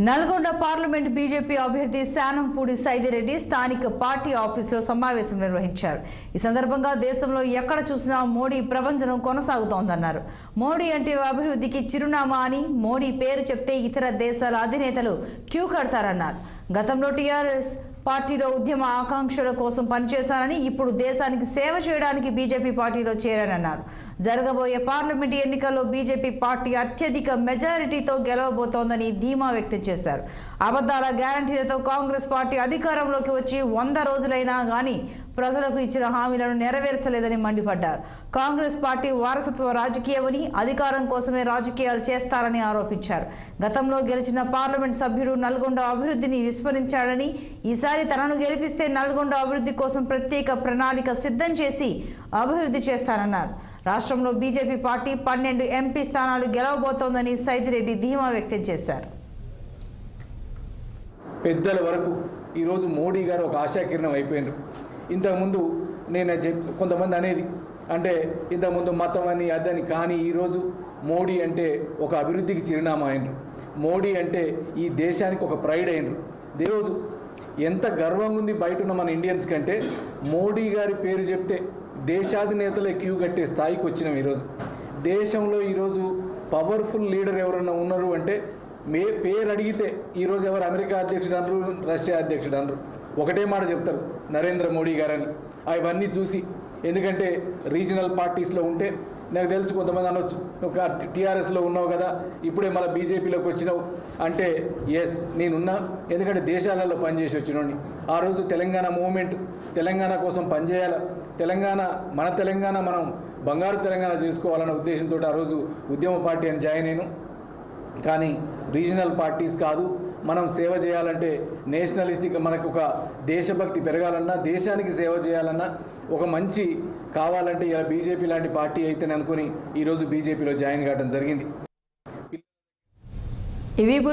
Nalgonda parliament BJP అభ్యర్థి శానంపూడి సైదిరెడ్డి స్థానిక party ఆఫీసులో సమావేశం నిర్వహించారు. ఈ సందర్భంగా దేశంలో ఎక్కడ చూసినా మోడీ ప్రపంచం కొనసాగుతోందన్నారు. మోడీ అంటే అభివృద్ధికి చిరునామా అని మోడీ పేరు చెప్తే ఇతర దేశాల అధినేతలు క్యూ కడతారన్నారు. గతంలో టీఆర్ఎస్ పార్టీలో ఉద్యమ ఆకాంక్షల కోసం పనిచేశానని ఇప్పుడు దేశానికి సేవ చేయడానికి బీజేపీ పార్టీలో చేరానన్నారు జరగబోయే పార్లమెంట్ ఎన్నికల్లో బీజేపీ పార్టీ అత్యధిక మెజారిటీతో గెలవబోతోందని ధీమా వ్యక్తం చేశారు. అబద్ధాల గ్యారంటీలతో కాంగ్రెస్ పార్టీ అధికారంలోకి వచ్చి వంద రోజులైనా కానీ ప్రజలకు ఇచ్చిన హామీలను నెరవేర్చలేదని మండిపడ్డారు. కాంగ్రెస్ పార్టీ వారసత్వ రాజకీయమని అధికారం కోసమే రాజకీయాలు చేస్తారని ఆరోపించారు. గతంలో గెలిచిన పార్లమెంట్ సభ్యుడు నల్గొండ అభివృద్ధిని విస్మరించాడని ఈసారి తనను గెలిపిస్తే నల్గొండ అభివృద్ధి కోసం ప్రత్యేక ప్రణాళిక సిద్ధం చేసి అభివృద్ధి చేస్తానన్నారు. రాష్ట్రంలో బీజేపీ పార్టీ పన్నెండు ఎంపీ స్థానాలు గెలవబోతోందని సైదిరెడ్డి ధీమా వ్యక్తం చేశారు. పెద్దల వరకు ఈరోజు మోడీ గారు ఒక ఆశాకిరణం అయిపోయినారు. ఇంతకుముందు నేను చెప్ కొంతమంది అనేది అంటే ఇంతకుముందు మతం అని అదని కానీ ఈరోజు మోడీ అంటే ఒక అభివృద్ధికి చిరునామా అయినరు. మోడీ అంటే ఈ దేశానికి ఒక ప్రైడ్ అయినరు. ఈరోజు ఎంత గర్వంగా ఉంది బయట ఉన్న మన ఇండియన్స్ కంటే మోడీ గారి పేరు చెప్తే దేశాధినేతలే క్యూ కట్టే స్థాయికి వచ్చినాం ఈరోజు దేశంలో ఈరోజు పవర్ఫుల్ లీడర్ ఎవరైనా ఉన్నారు అంటే మే పేరు అడిగితే ఈరోజు ఎవరు అమెరికా అధ్యక్షుడు అనరు రష్యా అధ్యక్షుడు అనరు. ఒకటే మాట చెప్తారు నరేంద్ర మోడీ గారని. అవన్నీ చూసి ఎందుకంటే రీజనల్ పార్టీస్లో ఉంటే నాకు తెలుసు కొంతమంది అనొచ్చు నువ్వు టీఆర్ఎస్లో ఉన్నావు కదా ఇప్పుడే మళ్ళీ బీజేపీలోకి వచ్చినావు. అంటే ఎస్ నేనున్నా ఎందుకంటే దేశాలలో పనిచేసి వచ్చినోడిని. ఆ రోజు తెలంగాణ మూవ్మెంట్ తెలంగాణ కోసం పనిచేయాలి? తెలంగాణ మన తెలంగాణ మనం బంగారు తెలంగాణ చేసుకోవాలన్న ఉద్దేశంతో ఆ రోజు ఉద్యమ పార్టీ అని జాయిన్ అయ్యాను. కానీ రీజనల్ పార్టీస్ కాదు మనం సేవ చేయాలంటే నేషనలిస్టిక్ మనకు ఒక దేశభక్తి పెరగాలన్నా దేశానికి సేవ చేయాలన్నా ఒక మంచి కావాలంటే ఇలా బీజేపీ లాంటి పార్టీ అయితేనే అనుకుని ఈరోజు బీజేపీలో జాయిన్ కావడం జరిగింది.